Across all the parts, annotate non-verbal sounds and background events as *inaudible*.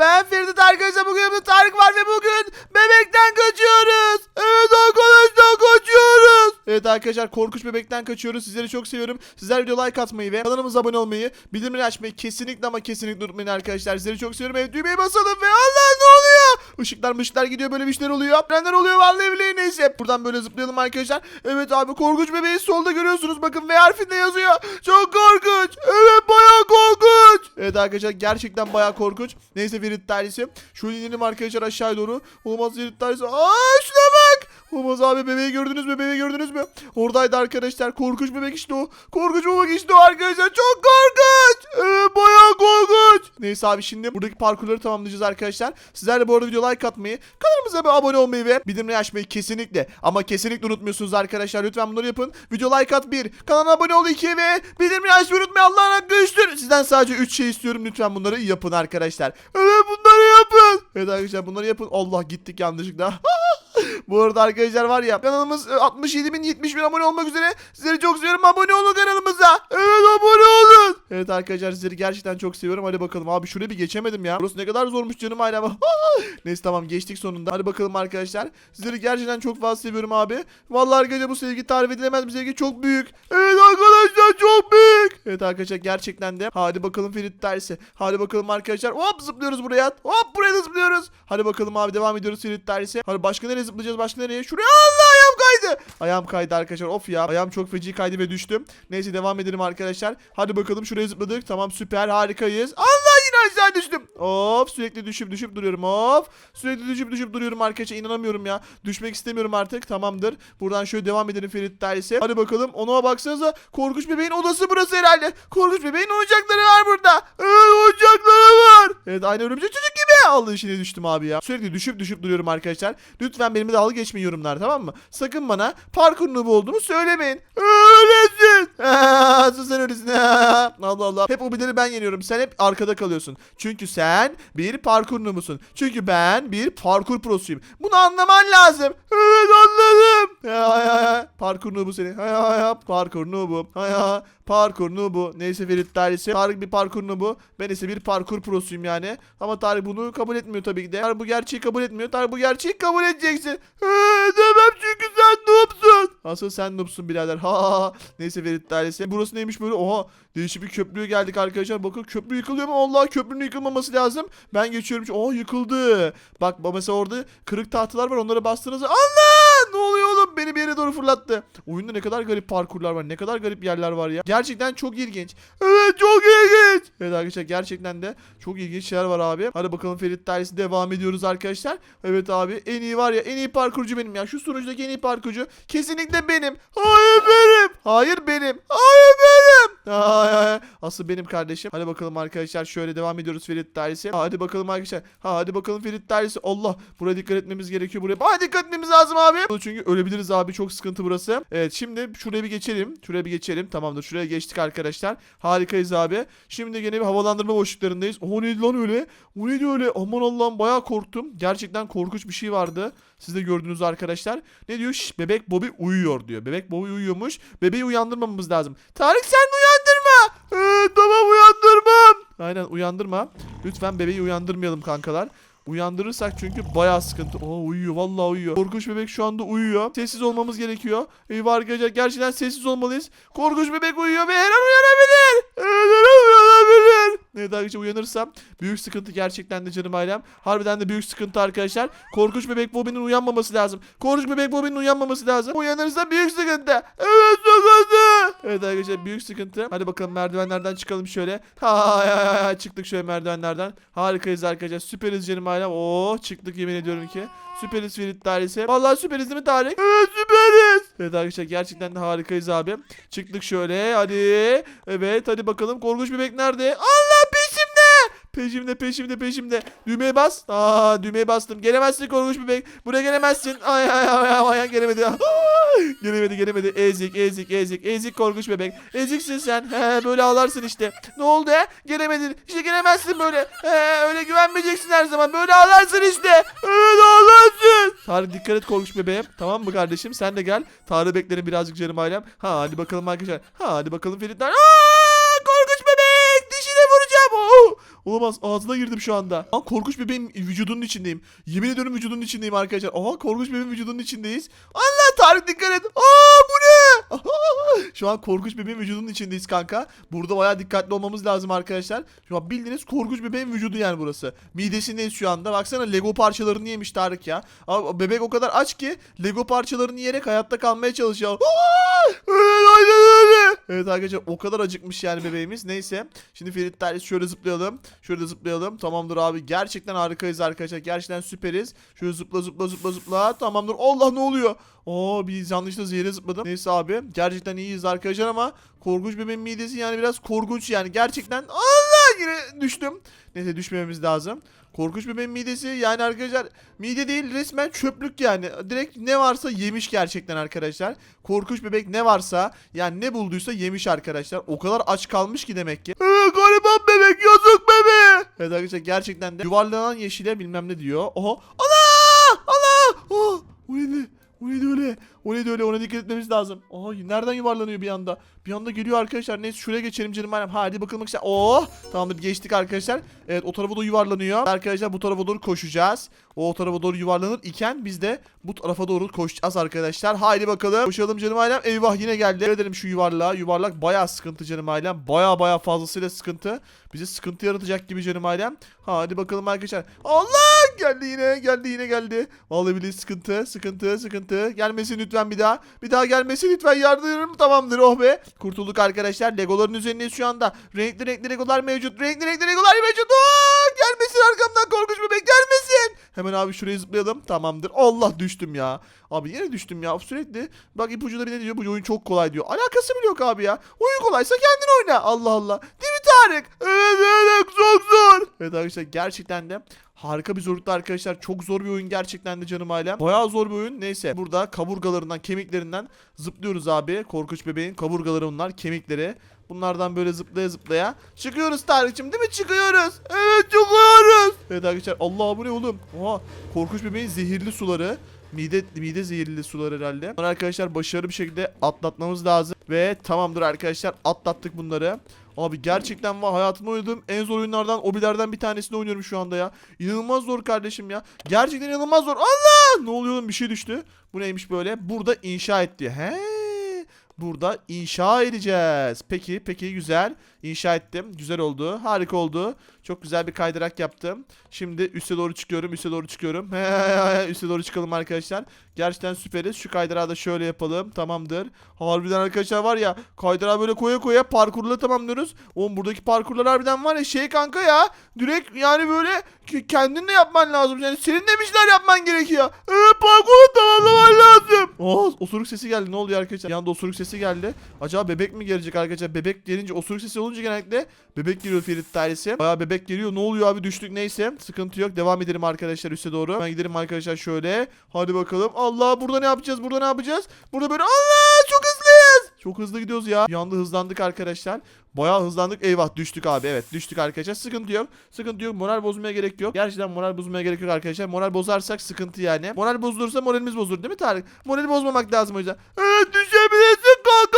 Ben Ferit arkadaşlar bugün yanımda Tarık var ve bugün bebekten Evet arkadaşlar korkunç bebekten kaçıyoruz. Sizleri çok seviyorum. Sizler video like atmayı ve kanalımıza abone olmayı, bildirimleri açmayı kesinlikle ama kesinlikle unutmayın arkadaşlar. Sizleri çok seviyorum. Evet düğmeye basalım ve Allah ne oluyor? Işıklar mışıklar gidiyor böyle bir şeyler oluyor. Neler oluyor vallahi billahi neyse. Buradan böyle zıplayalım arkadaşlar. Evet abi korkunç bebeği solda görüyorsunuz. Bakın V harfinde yazıyor. Çok korkunç. Evet bayağı korkunç. Evet arkadaşlar gerçekten bayağı korkunç. Neyse Ferit tanesi. Şöyle inelim arkadaşlar aşağıya doğru. Olmaz Ferit tanesi. Aa şuna bak. Olmaz abi bebeği gördünüz mü? Bebeği gördünüz mü? Oradaydı arkadaşlar. Korkunç bebek işte o. Korkunç bebek işte o arkadaşlar. Çok korkunç. Evet bayağı korkunç. Neyse abi şimdi buradaki parkurları tamamlayacağız arkadaşlar. Sizler de bu arada video like atmayı, kanalımıza bir abone olmayı ve bildirimleri açmayı kesinlikle ama kesinlikle unutmuyorsunuz arkadaşlar. Lütfen bunları yapın. Video like at 1, kanala abone ol 2 ve bildirimleri açmayı unutmayın. Allah'ın hakkı üçtür. Sizden sadece 3 şey istiyorum. Lütfen bunları yapın arkadaşlar. Evet bunları yapın. Evet arkadaşlar bunları yapın. Allah gittik yanlışlıkla. *laughs* Bu arada arkadaşlar var ya kanalımız e, 67 bin 70 bin abone olmak üzere. Sizleri çok seviyorum abone olun kanalımıza. Evet abone olun. Evet arkadaşlar sizleri gerçekten çok seviyorum. Hadi bakalım abi şuraya bir geçemedim ya. Burası ne kadar zormuş canım ailem. *laughs* Neyse tamam geçtik sonunda. Hadi bakalım arkadaşlar. Sizleri gerçekten çok fazla seviyorum abi. Vallahi arkadaşlar bu sevgi tarif edilemez bir sevgi çok büyük. Evet arkadaşlar çok büyük. Evet arkadaşlar gerçekten de. Hadi bakalım Ferit dersi. Hadi bakalım arkadaşlar. Hop zıplıyoruz buraya. Hop buraya zıplıyoruz. Hadi bakalım abi devam ediyoruz Ferit dersi. Hadi başka nereye zıplayacağız? Başka nereye? Şuraya Allah ayağım kaydı. Ayağım kaydı arkadaşlar. Of ya. Ayağım çok feci kaydı ve düştüm. Neyse devam edelim arkadaşlar. Hadi bakalım şuraya zıpladık. Tamam süper harikayız. Allah yine aşağı düştüm. Of sürekli düşüp düşüp duruyorum. Of sürekli düşüp düşüp duruyorum arkadaşlar. İnanamıyorum ya. Düşmek istemiyorum artık. Tamamdır. Buradan şöyle devam edelim Ferit Dersi. Hadi bakalım. Ona baksanıza. Korkunç bebeğin odası burası herhalde. Korkunç bebeğin oyuncakları var burada. Evet oyuncakları var. Evet aynı örümcek çocuk gibi. Allah işine düştüm abi ya. Sürekli düşüp düşüp duruyorum arkadaşlar. Lütfen benimle dalga geçmeyin yorumlar tamam mı? Sakın bana parkur noobu olduğumu söylemeyin. Öylesin. *laughs* Sus sen öylesin. Allah Allah. Hep o billeri ben yeniyorum. Sen hep arkada kalıyorsun. Çünkü sen bir parkur noobusun. Çünkü ben bir parkur prosuyum. Bunu anlaman lazım. Evet anladım. Parkur noobu seni. Parkur noobu. Ha, ya. Parkur noobu. Neyse Ferit Tarih'si. Tarık bir parkur noobu. Ben ise bir parkur prosuyum yani. Ama Tarık bunu kabul etmiyor tabii ki de. Tarık bu gerçeği kabul etmiyor. Tarık bu gerçeği kabul edeceksin. He, demem çünkü sen noobsun. Asıl sen noobsun birader. Ha. Neyse Ferit Tarih'si. Burası neymiş böyle? Oha. Değişik bir köprüye geldik arkadaşlar. Bakın köprü yıkılıyor mu? Allah köprünün yıkılmaması lazım. Ben geçiyorum. Oh yıkıldı. Bak mesela orada kırık tahtalar var. Onlara bastığınızda Allah! Beni bir yere doğru fırlattı. Oyunda ne kadar garip parkurlar var. Ne kadar garip yerler var ya. Gerçekten çok ilginç. Evet çok ilginç. Evet arkadaşlar gerçekten de çok ilginç şeyler var abi. Hadi bakalım Ferit Dersi devam ediyoruz arkadaşlar. Evet abi en iyi var ya en iyi parkurcu benim ya. Şu sunucudaki en iyi parkurcu kesinlikle benim. Hayır benim. Hayır benim. Hayır benim. Ay, ay. Asıl benim kardeşim. Hadi bakalım arkadaşlar şöyle devam ediyoruz Ferit Dersi. Hadi bakalım arkadaşlar. Ha, hadi bakalım Ferit Dersi. Allah buraya dikkat etmemiz gerekiyor buraya. Hadi dikkat etmemiz lazım abi. Çünkü ölebiliriz abi çok sıkıntı burası. Evet şimdi şuraya bir geçelim. Şuraya bir geçelim. Tamamdır şuraya geçtik arkadaşlar. Harikayız abi. Şimdi gene bir havalandırma boşluklarındayız. O neydi lan öyle? O neydi öyle? Aman Allah'ım bayağı korktum. Gerçekten korkunç bir şey vardı. Siz de gördünüz arkadaşlar. Ne diyor? Şş, bebek Bobby uyuyor diyor. Bebek Bobby uyuyormuş. Bebeği uyandırmamamız lazım. Tarık sen uyandırma. Ee, tamam uyandırmam. Aynen uyandırma. Lütfen bebeği uyandırmayalım kankalar. Uyandırırsak çünkü bayağı sıkıntı. Oo uyuyor vallahi uyuyor. Korkunç bebek şu anda uyuyor. Sessiz olmamız gerekiyor. Eyvah arkadaşlar gerçekten sessiz olmalıyız. Korkunç bebek uyuyor ve her an uyanabilir. Evet, uyanabilir. Evet arkadaşlar uyanırsam büyük sıkıntı gerçekten de canım ailem. Harbiden de büyük sıkıntı arkadaşlar. Korkunç bebek Bobby'nin uyanmaması lazım. Korkunç bebek Bobby'nin uyanmaması lazım. Uyanırsa büyük sıkıntı. Evet sıkıntı. Evet arkadaşlar büyük sıkıntı. Hadi bakalım merdivenlerden çıkalım şöyle. Ha, ha, ha, ha, çıktık şöyle merdivenlerden. Harikayız arkadaşlar. Süperiz canım ailem. Oo çıktık yemin ediyorum ki. Süperiz Ferit dairesi. Vallahi süperiz değil mi Tarık? Evet süperiz. Evet arkadaşlar gerçekten de harikayız abi. Çıktık şöyle hadi. Evet hadi bakalım korkunç bebek nerede? Allah peşimde. Peşimde peşimde. Düğmeye bas. Aa düğmeye bastım. Gelemezsin korkunç bebek. Buraya gelemezsin. Ay ay ay ay, ay gelemedi. gelemedi gelemedi. Ezik ezik ezik. Ezik korkunç bebek. Eziksin sen. He böyle ağlarsın işte. Ne oldu he? Gelemedin. İşte gelemezsin böyle. He öyle güvenmeyeceksin her zaman. Böyle ağlarsın işte. Evet ağlarsın. Tarık dikkat et korkunç bebeğim. Tamam mı kardeşim? Sen de gel. Tarık beklerim birazcık canım ailem. Ha hadi bakallar. Ha hadi bakalım Feritler. Aa korkunç bebek. Dişine vuracağım. Oo. Olamaz. Ağzına girdim şu anda. Aa, korkunç bebeğin vücudunun içindeyim. Yemin ediyorum vücudunun içindeyim arkadaşlar. Aha korkunç bebeğin vücudunun içindeyiz. Allah Tarık dikkat et. Aa bu ne? Şu an korkunç bebeğin vücudunun içindeyiz kanka. Burada bayağı dikkatli olmamız lazım arkadaşlar. Şu an bildiğiniz korkunç bebeğin vücudu yani burası. Midesindeyiz şu anda. Baksana Lego parçalarını yemiş Tarık ya. Abi, bebek o kadar aç ki Lego parçalarını yiyerek hayatta kalmaya çalışıyor. Evet arkadaşlar o kadar acıkmış yani bebeğimiz. Neyse. Şimdi Ferit Darius şöyle zıplayalım. Şöyle zıplayalım. Tamamdır abi. Gerçekten harikayız arkadaşlar. Gerçekten süperiz. Şöyle zıpla zıpla zıpla zıpla. Tamamdır. Allah ne oluyor? Oo bir yanlışla zehre zıpladım. Neyse abi. Gerçekten iyiyiz arkadaşlar ama korkunç bebeğin midesi yani biraz korkunç yani. Gerçekten Allah yine düştüm. Neyse düşmememiz lazım. Korkunç bebeğin midesi yani arkadaşlar mide değil resmen çöplük yani. Direkt ne varsa yemiş gerçekten arkadaşlar. Korkunç bebek ne varsa yani ne bulduysa yemiş arkadaşlar. O kadar aç kalmış ki demek ki. Ee, gariban bebek yazık bebe. Evet arkadaşlar gerçekten de yuvarlanan yeşile bilmem ne diyor. Oha. Allah! Allah! Oh, o neydi? O neydi öyle? O neydi öyle? Ona dikkat etmemiz lazım. Aa nereden yuvarlanıyor bir anda? Bir anda geliyor arkadaşlar. Neyse şuraya geçelim canım annem. Hadi bakalım işte. Oh! Tamamdır geçtik arkadaşlar. Evet o tarafa doğru yuvarlanıyor. Arkadaşlar bu tarafa doğru koşacağız. O, tarafa doğru yuvarlanır iken biz de bu tarafa doğru koşacağız arkadaşlar. Haydi bakalım. Koşalım canım ailem. Eyvah yine geldi. Edelim şu yuvarlağa. Yuvarlak bayağı sıkıntı canım ailem. Bayağı bayağı fazlasıyla sıkıntı. Bize sıkıntı yaratacak gibi canım ailem. Hadi bakalım arkadaşlar. Allah! Geldi yine. Geldi yine geldi. Vallahi billahi sıkıntı. Sıkıntı. Sıkıntı. Gelmesin lütfen bir daha. Bir daha gelmesin lütfen. Yardırırım. Tamamdır. Oh be. Kurtulduk arkadaşlar. Legoların üzerindeyiz şu anda. Renkli renkli legolar mevcut. Renkli renkli legolar mevcut. Aa! Gelmesin arkamdan korkunç bebek. Gelmesin. Hemen abi şuraya zıplayalım. Tamamdır. Allah düştüm ya. Abi yine düştüm ya. Sürekli. Bak ipucu da bir de diyor. Bu oyun çok kolay diyor. Alakası bile yok abi ya. Oyun kolaysa kendin oyna. Allah Allah. Değil Tarık? Evet evet çok zor. Evet arkadaşlar gerçekten de Harika bir zorlukta arkadaşlar. Çok zor bir oyun gerçekten de canım ailem. Bayağı zor bir oyun. Neyse. Burada kaburgalarından, kemiklerinden zıplıyoruz abi. Korkunç bebeğin kaburgaları bunlar. Kemikleri. Bunlardan böyle zıplaya zıplaya. Çıkıyoruz Tarık'cığım değil mi? Çıkıyoruz. Evet çıkıyoruz. Evet arkadaşlar. Allah bu ne oğlum? Oha. Korkunç bebeğin zehirli suları. Mide, mide zehirli sular herhalde. Bunları arkadaşlar başarılı bir şekilde atlatmamız lazım. Ve tamamdır arkadaşlar atlattık bunları. Abi gerçekten var hayatımda oynadığım en zor oyunlardan obilerden bir tanesini oynuyorum şu anda ya. İnanılmaz zor kardeşim ya. Gerçekten inanılmaz zor. Allah! Ne oluyor oğlum bir şey düştü. Bu neymiş böyle? Burada inşa etti. He. Burada inşa edeceğiz. Peki, peki güzel. İnşa ettim. Güzel oldu. Harika oldu. Çok güzel bir kaydırak yaptım. Şimdi üste doğru çıkıyorum. Üste doğru çıkıyorum. *laughs* üste doğru çıkalım arkadaşlar. Gerçekten süperiz. Şu kaydırağı da şöyle yapalım. Tamamdır. Harbiden arkadaşlar var ya. Kaydırağı böyle koya koya parkurla tamamlıyoruz. Oğlum buradaki parkurlar harbiden var ya şey kanka ya. Direkt yani böyle kendin de yapman lazım. Yani senin de bir şeyler yapman gerekiyor. Evet parkuru tamamlaman lazım. Oh osuruk sesi geldi. Ne oluyor arkadaşlar? Bir osuruk sesi geldi. Acaba bebek mi gelecek arkadaşlar? Bebek gelince osuruk sesi olunca genellikle bebek geliyor Ferit dairesi. Bayağı bebek geliyor. Ne oluyor abi düştük neyse. Sıkıntı yok. Devam edelim arkadaşlar üste doğru. Ben gidelim arkadaşlar şöyle. Hadi bakalım. Allah burada ne yapacağız? Burada ne yapacağız? Burada böyle Allah çok hızlıyız. Çok hızlı gidiyoruz ya. Bir anda hızlandık arkadaşlar. Bayağı hızlandık. Eyvah düştük abi. Evet düştük arkadaşlar. Sıkıntı yok. Sıkıntı yok. Moral bozmaya gerek yok. Gerçekten moral bozmaya gerek yok arkadaşlar. Moral bozarsak sıkıntı yani. Moral bozulursa moralimiz bozulur değil mi Tarık? Morali bozmamak lazım o yüzden. Evet düşebilirsin kalk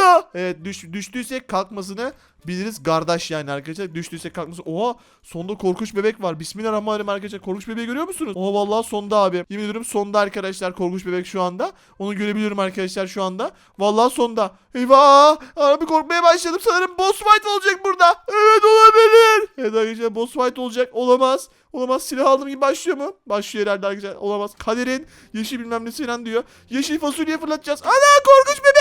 aslında. Evet düş, düştüysek kalkmasını biliriz kardeş yani arkadaşlar. Düştüysek kalkması. Oha sonda korkunç bebek var. Bismillahirrahmanirrahim arkadaşlar. Korkunç bebeği görüyor musunuz? Oha vallahi sonda abi. Yemin ediyorum sonda arkadaşlar korkunç bebek şu anda. Onu görebiliyorum arkadaşlar şu anda. Vallahi sonda. Eyvah! Abi korkmaya başladım. Sanırım boss fight olacak burada. Evet olabilir. Evet arkadaşlar boss fight olacak. Olamaz. Olamaz silah aldım gibi başlıyor mu? Başlıyor herhalde arkadaşlar. Olamaz. Kaderin yeşil bilmem nesi falan diyor. Yeşil fasulye fırlatacağız. Ana korkunç bebek.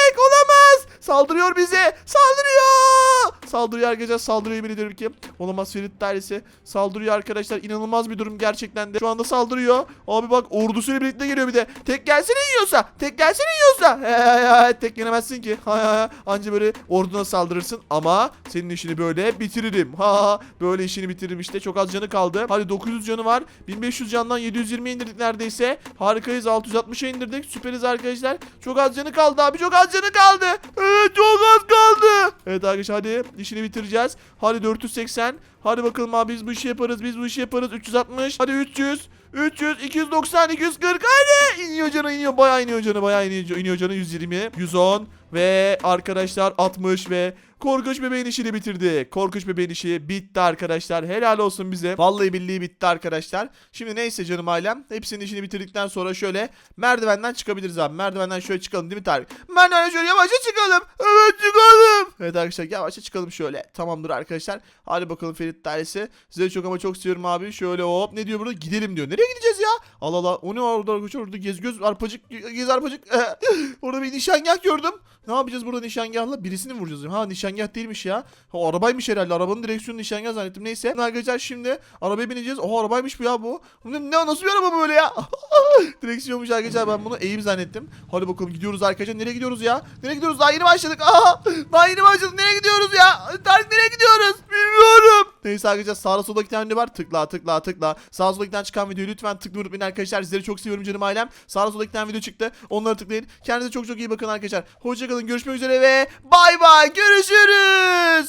Saldırıyor bize. Saldırıyor. Saldırıyor arkadaşlar. Saldırıyor yemin ediyorum ki. Olamaz Ferit dairesi. Saldırıyor arkadaşlar. İnanılmaz bir durum gerçekten de. Şu anda saldırıyor. Abi bak ordusuyla birlikte geliyor bir de. Tek gelsene yiyorsa. Tek gelsene yiyorsa. Tek yenemezsin ki. Ha. Anca böyle orduna saldırırsın. Ama senin işini böyle bitiririm. Ha, ha. Böyle işini bitiririm işte. Çok az canı kaldı. Hadi 900 canı var. 1500 candan 720 indirdik neredeyse. Harikayız 660'a indirdik. Süperiz arkadaşlar. Çok az canı kaldı abi. Çok az canı kaldı. Evet çok az kaldı. Evet arkadaşlar hadi işini bitireceğiz. Hadi 480. Hadi bakalım abi biz bu işi yaparız. Biz bu işi yaparız. 360. Hadi 300. 300, 290, 240. Hadi. İniyor canı iniyor. Bayağı iniyor canı. Bayağı iniyor, iniyor canı. 120, 110 ve arkadaşlar 60 ve Korkunç bebeğin işini bitirdi. Korkunç bebeğin işi bitti arkadaşlar. Helal olsun bize. Vallahi billahi bitti arkadaşlar. Şimdi neyse canım ailem. Hepsinin işini bitirdikten sonra şöyle merdivenden çıkabiliriz abi. Merdivenden şöyle çıkalım değil mi Tarık? Merdivenden şöyle yavaşça çıkalım. Evet çıkalım. Evet arkadaşlar yavaşça çıkalım şöyle. Tamamdır arkadaşlar. Hadi bakalım Ferit dairesi. Size çok ama çok seviyorum abi. Şöyle hop ne diyor burada? Gidelim diyor. Nereye gideceğiz ya? Allah Allah. O ne orada? Orada gez göz arpacık gez arpacık. *laughs* orada bir nişangah gördüm. Ne yapacağız burada nişangahla? Birisini mi vuracağız? Ha nişangah değilmiş ya. Ha, arabaymış herhalde. Arabanın direksiyonu nişangah zannettim. Neyse. Arkadaşlar şimdi arabaya bineceğiz. Oha arabaymış bu ya bu. Ne, nasıl bir araba böyle ya? *laughs* Direksiyonmuş arkadaşlar. Ben bunu eğim zannettim. Hadi bakalım gidiyoruz arkadaşlar. Nereye gidiyoruz ya? Nereye gidiyoruz? Daha yeni başladık. Aha! Daha yeni başladık. Nereye gidiyoruz ya? Tarık nereye gidiyoruz? Bilmiyorum. Neyse arkadaşlar sağda solda tane video var. Tıkla tıkla tıkla. Sağda solda tane çıkan videoyu lütfen tıklayın unutmayın arkadaşlar. Sizleri çok seviyorum canım ailem. Sağda solda tane video çıktı. Onları tıklayın. Kendinize çok çok iyi bakın arkadaşlar. Hoşçakalın. Görüşmek üzere ve bay bay. Görüşürüz.